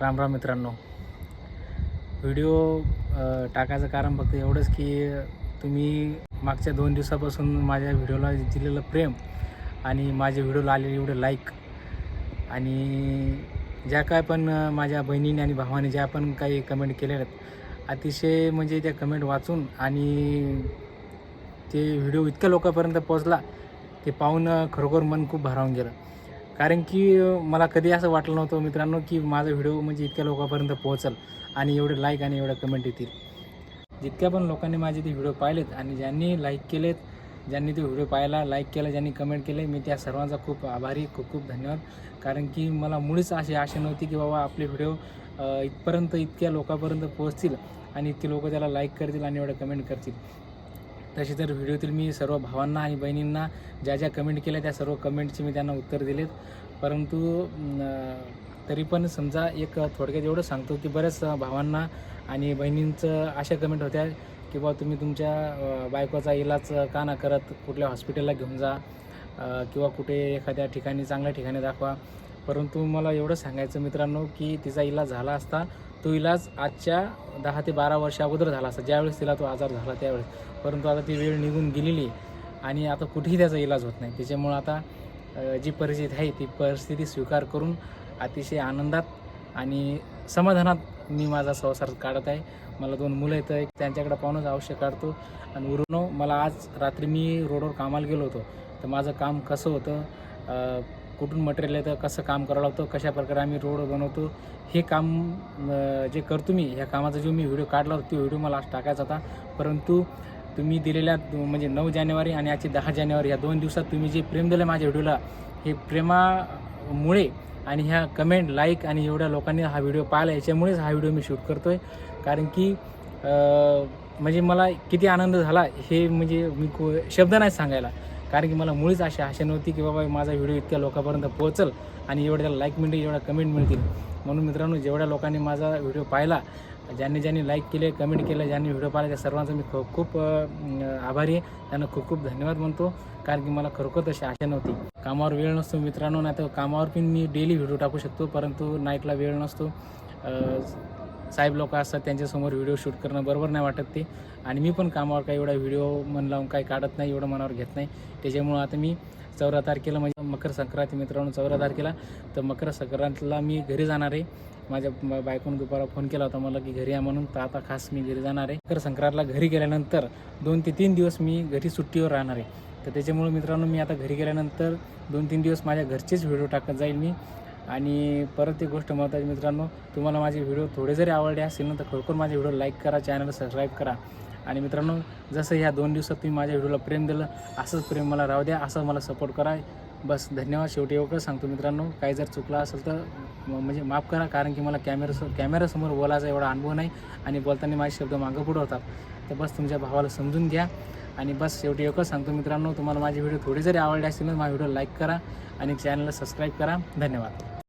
राम राम मित्रांनो. व्हिडिओ टाकायचं कारण फक्त एवढंच की तुम्ही मागच्या दोन दिवसापासून माझ्या व्हिडिओला दिलेलं प्रेम आणि माझ्या व्हिडिओला आलेले एवढे लाईक आणि ज्या काय पण माझ्या बहिणीने आणि भावाने ज्या पण काही कमेंट केलेल्या आहेत अतिशय म्हणजे त्या कमेंट वाचून आणि ते व्हिडिओ इतक्या लोकांपर्यंत पोहोचला ते पाहून खरोखर मन खूप भारावून गेलं. कारण की मला कधी असं वाटलं नव्हतं मित्रांनो की माझा व्हिडिओ म्हणजे इतक्या लोकांपर्यंत पोहोचल आणि एवढे लाईक आणि एवढ्या कमेंट येतील. जितक्या पण लोकांनी माझे ते व्हिडिओ पाहिलेत आणि ज्यांनी लाईक केलेत ज्यांनी ते व्हिडिओ पाहायला लाईक केलं ज्यांनी कमेंट केले मी त्या सर्वांचा खूप आभारी खूप खूप धन्यवाद. कारण की मला मुळीच अशी आशा नव्हती की बाबा आपले व्हिडिओ इथपर्यंत इतक्या लोकांपर्यंत पोहोचतील आणि इतके लोक त्याला लाईक करतील आणि एवढं कमेंट करतील. तसे तर व्हिडिओतील मी सर्व भावांना आणि बहिणींना ज्या ज्या कमेंट केल्या त्या सर्व कमेंटचे मी त्यांना उत्तर दिलेत. परंतु तरी पण समजा एक थोडक्यात एवढं सांगतो की बऱ्याच भावांना आणि बहिणींचं अशा कमेंट होत्या की बा तुम्ही तुमच्या बायकोचा इलाज का ना करत? कुठल्या हॉस्पिटलला घेऊन जा किंवा कुठे एखाद्या ठिकाणी चांगल्या ठिकाणी दाखवा. परंतु मला एवढं सांगायचं मित्रांनो की तिचा इलाज झाला असता तो इलाज आजच्या दहा ते बारा वर्षा अगोदर झाला असता. ज्यावेळेस तिला तो आजार झाला त्यावेळेस. परंतु आता ती वेळ निघून गेलेली आहे आणि आता कुठेही त्याचा इलाज होत नाही. त्याच्यामुळं आता जी परिस्थिती आहे ती परिस्थिती स्वीकार करून अतिशय आनंदात आणि समाधानात मी माझा संसार काढत आहे. मला दोन मुलं येतं एक त्यांच्याकडे पाहूनच आवश्यक काढतो. आणि उरून मला आज रात्री मी रोडवर कामाला गेलो होतो. तर माझं काम कसं होतं? कुठून मटेरियल येतं कसं काम करावं लागतं कशा प्रकारे आम्ही रोड बनवतो हे काम जे करतो मी ह्या कामाचा जो मी व्हिडिओ काढला होता तो व्हिडिओ मला आज टाकायचा होता. परंतु तुम्ही दिलेल्या म्हणजे नऊ जानेवारी आणि आजची दहा जानेवारी या दोन दिवसात तुम्ही जे प्रेम दिलं माझ्या व्हिडिओला हे प्रेमामुळे आणि ह्या कमेंट लाईक आणि एवढ्या लोकांनी हा व्हिडिओ पाहिला याच्यामुळेच हा व्हिडिओ मी शूट करतो आहे कारण की म्हणजे मला किती आनंद झाला हे म्हणजे मी को शब्द नाही सांगायला. कारण की मला मुळीच अशी आशा नव्हती की बाबा माझा व्हिडिओ इतक्या लोकांपर्यंत पोहोचल आणि एवढ्या त्याला लाईक मिळतील एवढ्या कमेंट मिळतील. म्हणून मित्रांनो जेवढ्या लोकांनी माझा व्हिडिओ पाहिला ज्यांनी ज्यांनी लाईक केले कमेंट केलं ज्यांनी व्हिडिओ पाहिला त्या सर्वांचा मी खूप खूप आभारी आहे. त्यांना खूप खूप धन्यवाद म्हणतो कारण की मला खरोखर तशी आशा नव्हती. कामावर वेळ नसतो मित्रांनो नाही तर कामावर पण मी डेली व्हिडिओ टाकू शकतो परंतु नाईटला वेळ नसतो. साहेब लोक असतात त्यांच्यासमोर व्हिडिओ शूट करणं बरोबर नाही वाटत ते. आणि मी पण कामावर काही एवढा व्हिडिओ मन लावून काही काढत नाही एवढं मनावर घेत नाही. त्याच्यामुळं आता मी चौदा तारखेला म्हणजे मकर संक्रांती मित्रांनो चौदा तारखेला. तर मकर संक्रांतीला मी घरी जाणार आहे. माझ्या म- बायकोनं दुपारा फोन केला होता मला की घरी या म्हणून. तर आता खास मी घरी जाणार आहे. मकर संक्रांतला घरी गेल्यानंतर दोन ते तीन दिवस मी घरी सुट्टीवर राहणार आहे. तर त्याच्यामुळे मित्रांनो मी आता घरी गेल्यानंतर दोन तीन दिवस माझ्या घरचेच व्हिडिओ टाकत जाईल मी. आणि परत एक गोष्ट महत्त्वाची मित्रांनो तुम्हाला माझे व्हिडिओ थोडे जरी आवडले असतील ना तर खरोखर माझे व्हिडिओ लाईक करा चॅनल सबस्क्राईब करा. आणि मित्रांनो जसं ह्या दोन दिवसात तुम्ही माझ्या व्हिडिओला प्रेम दिलं असंच प्रेम मला राहू द्या असं मला सपोर्ट करा. बस धन्यवाद. शेवटी एवढंच सांगतो मित्रांनो काही जर चुकलं असेल तर म्हणजे माफ करा कारण की मला कॅमेरा कॅमेरासमोर बोलायचा एवढा अनुभव नाही आणि बोलताना माझे शब्द मागं पुढं होतात. तर बस तुमच्या भावाला समजून घ्या. आणि बस शेवटी एकच सांगतो मित्रांनो तुम्हाला माझे व्हिडिओ थोडे जरी आवडले असतील तर माझा व्हिडिओ लाईक करा आणि चॅनलला सबस्क्राईब करा. धन्यवाद.